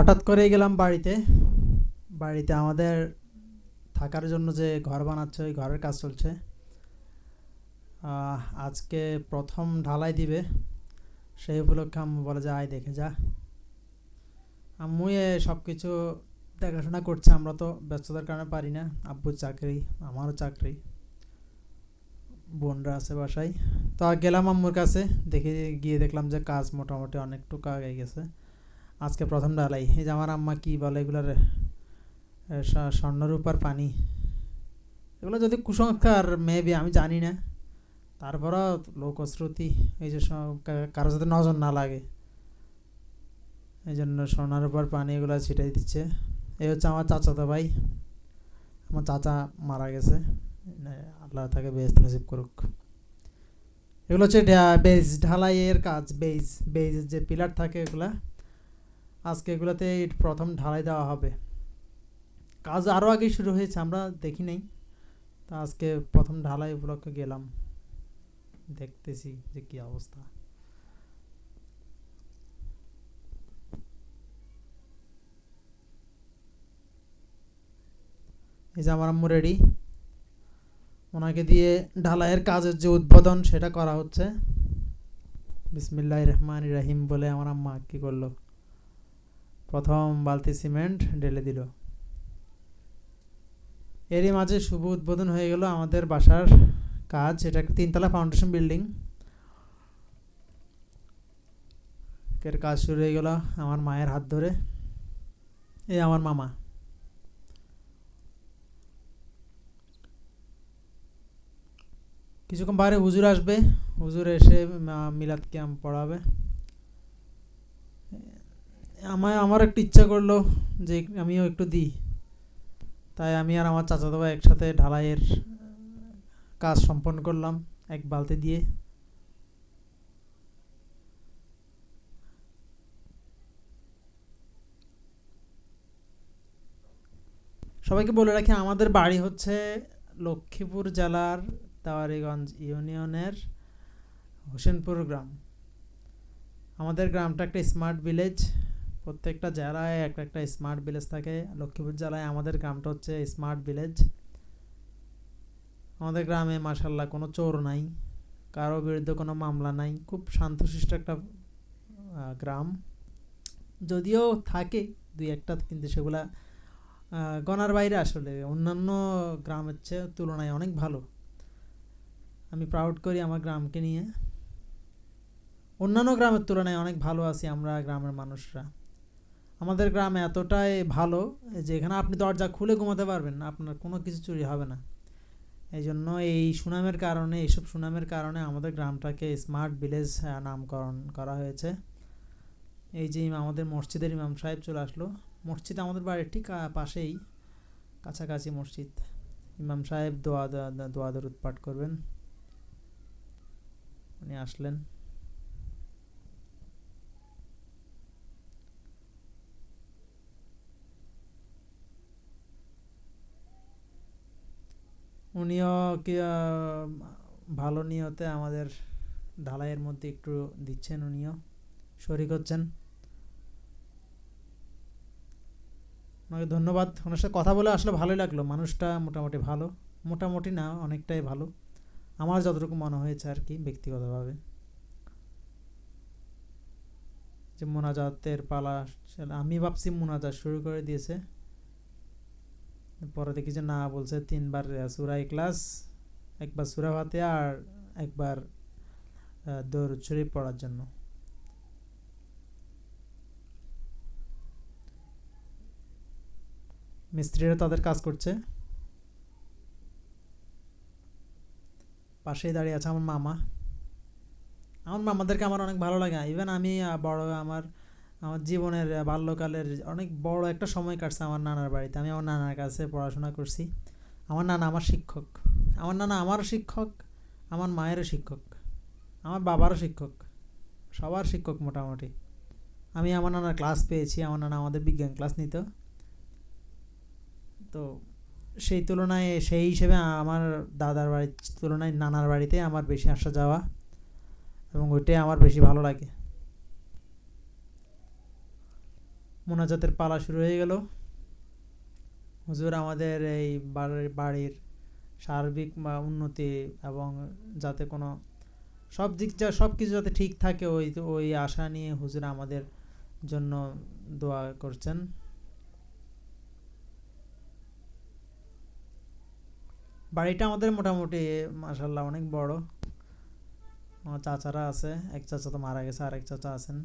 হঠাৎ করে গেলাম বাড়িতে। বাড়িতে আমাদের থাকার জন্য যে ঘর বানাচ্ছে, ওই ঘরের কাজ চলছে। আজকে প্রথম ঢালাই দিবে। সেই উপলক্ষে আম্মু বলে যে, আয় দেখে যা। আম্মুই সব কিছু দেখাশোনা করছে, আমরা তো ব্যস্ততার কারণে পারি না। আব্বুর চাকরি, আমারও চাকরি। বোনরা আছে বাসায়। তো গেলাম আম্মুর কাছে, দেখে গিয়ে দেখলাম যে, কাজ মোটামুটি অনেকটুকু আগে গেছে। আজকে প্রথম ডালাই। এই যে আমার আম্মা কী বলে এগুলার স্বর্ণরূপার পানি। এগুলো যদি কুসংস্কার মেবি আমি জানি না। তারপরও লোকশ্রুতি, এই যে সব কা- কারও যাতে নজর না লাগে। এই জন্য স্বর্ণরূপার পানি এগুলো ছিটাই দিচ্ছে। এই হচ্ছে আমার চাচাতো ভাই। আমার চাচা মারা গেছে। আল্লাহ তাকে বেস্ট নসিব করুক। এগুলো হচ্ছে বেজ ঢালাইয়ের কাজ বেজ বেজের যে পিলার থাকে এগুলা। আজকে এগুলোতে প্রথম ঢালাই দেওয়া হবে। কাজ আরও আগে শুরু হয়েছে, আমরা দেখি নাই। তা আজকে প্রথম ঢালাই উপলক্ষে গেলাম। দেখতেছি যে কি অবস্থা। এই যে আমার আম্মু রেডি ওনাকে দিয়ে ঢালাইয়ের কাজের যে উদ্বোধন, সেটা করা হচ্ছে। বিসমিল্লাহ রহমান রাহিম বলে আমার আম্মা কি করল? প্রথম বালতি সিমেন্ট ঢেলে দিল। এরই মাঝে শুভ উদ্বোধন হয়ে গেল আমাদের বাসার কাজ। এটা একটা তিনতলা ফাউন্ডেশন বিল্ডিং এর কাজ শুরু হয়ে গেল আমার মায়ের হাত ধরে। এই আমার মামা। কিছুক্ষণ বাইরে হুজুর আসবে। হুজুর এসে মিলাদ ক্যাম্প পড়াবে। আমার আমার একটু ইচ্ছা করল যে আমিও একটু দিই। তাই আমি আর আমার চাচাতো ভাই একসাথে ঢালাইয়ের কাজ সম্পন্ন করলাম এক বালতি দিয়ে। সবাইকে বলে রাখি, আমাদের বাড়ি হচ্ছে লক্ষ্মীপুর জেলার তাওয়ারিগঞ্জ ইউনিয়নের হোসেনপুর গ্রাম। আমাদের গ্রামটা একটা স্মার্ট ভিলেজ। প্রত্যেকটা জেলায় একটা একটা স্মার্ট ভিলেজ থাকে। লক্ষ্মীপুর জেলায় আমাদের গ্রামটা হচ্ছে স্মার্ট ভিলেজ আমাদের গ্রামে মাসাল্লাহ কোনো চোর নাই, কারও বিরুদ্ধে কোনো মামলা নাই। খুব শান্তশিষ্ট একটা গ্রাম। যদিও থাকে দুই একটা, কিন্তু সেগুলা গণার বাইরে আসলে। অন্যান্য গ্রামের চেয়ে তুলনায় অনেক ভালো। আমি প্রাউড করি আমার গ্রামকে নিয়ে। অন্যান্য গ্রামের তুলনায় অনেক ভালো আছি আমরা গ্রামের মানুষরা। আমাদের গ্রাম এতটাই ভালো যে এখানে আপনি দরজা খুলে ঘুমাতে পারবেন আপনার কোনো কিছু চুরি হবে না। এই জন্য এই সুনামের কারণে এইসব সুনামের কারণে আমাদের গ্রামটাকে স্মার্ট ভিলেজ নামকরণ করা হয়েছে। এই যে আমাদের মসজিদের ইমাম সাহেব চলে আসলো। মসজিদ আমাদের বাড়ির ঠিক পাশেই, কাছাকাছি মসজিদ। ইমাম সাহেব দোয়া দোয়া পাঠ করবেন। উনি আসলেন। উনিও কি ভালো নিয়তে আমাদের ঢালাইয়ের মধ্যে একটু দিচ্ছেন উনিও। শরিক হচ্ছেন। ওনাকে ধন্যবাদ। ওনার সাথে কথা বলে আসলে ভালোই লাগল। মানুষটা মোটামুটি ভালো। মোটামুটি না, অনেকটাই ভালো। আমার যতটুকু মনে হয়েছে আর কি, ব্যক্তিগতভাবে। যে মোনাজাতের পালা, আমি ভাবছি মোনাজাত শুরু করে দিয়েছে। পরে দেখি যে না, বলছে তিনবার সুরা ক্লাস একবার সুরা ভাতে আর একবার দৌড় শরীফ পড়ার জন্য। মিস্ত্রিরা তাদের কাজ করছে। পাশেই দাঁড়িয়ে আছে আমার মামা। আমার মামাদেরকে আমার অনেক ভালো লাগে। ইভেন আমি বড় আমার আমার জীবনের বাল্যকালের অনেক বড় একটা সময় কাটছে আমার নানার বাড়িতে। আমি আমার নানার কাছে পড়াশোনা করছি। আমার নানা আমার শিক্ষক। আমার নানা আমারও শিক্ষক, আমার মায়েরও শিক্ষক, আমার বাবারও শিক্ষক, সবার শিক্ষক মোটামুটি। আমি আমার নানার ক্লাস পেয়েছি, আমার নানা আমাদের বিজ্ঞান ক্লাস নিত। তো সেই তুলনায়, সেই হিসেবে আমার দাদার বাড়ির তুলনায় নানার বাড়িতে আমার বেশি আসা যাওয়া এবং ওইটাই আমার বেশি ভালো লাগে। মোনাজাতের পালা শুরু হয়ে গেল। হুজুর আমাদের এই বাড়ির বাড়ির সার্বিক বা উন্নতি এবং যাতে কোনো সব দিক যা, সব কিছু যাতে ঠিক থাকে, ওই ওই আশা নিয়ে হুজুর আমাদের জন্য দোয়া করছেন। বাড়িটা আমাদের মোটামুটি মাসাল্লাহ অনেক বড়। আমার চাচারা আছে, এক চাচা তো মারা গেছে আর এক চাচা আছেন।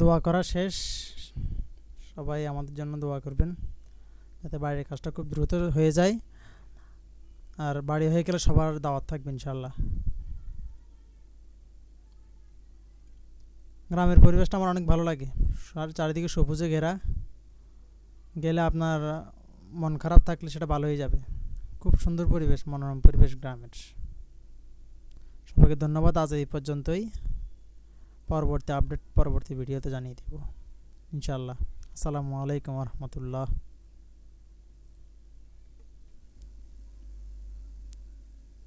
দোয়া করা শেষ। সবাই আমাদের জন্য দোয়া করবেন, যাতে বাড়ির কাজটা খুব দ্রুত হয়ে যায়। আর বাড়ি হয়ে গেলে সবার দাওয়াত থাকবে ইনশাল্লাহ গ্রামের পরিবেশটা আমার অনেক ভালো লাগে। চারিদিকে সবুজে ঘেরা। গেলে আপনার মন খারাপ থাকলে সেটা ভালো হয়ে যাবে। খুব সুন্দর পরিবেশ, মনোরম পরিবেশ গ্রামের। সবাইকে ধন্যবাদ, আজ এই পর্যন্তই। পরবর্তী আপডেট পরবর্তী ভিডিওতে জানিয়ে দেব। ইনশাল্লাহ আসসালামু আলাইকুম রহমতুল্লাহ।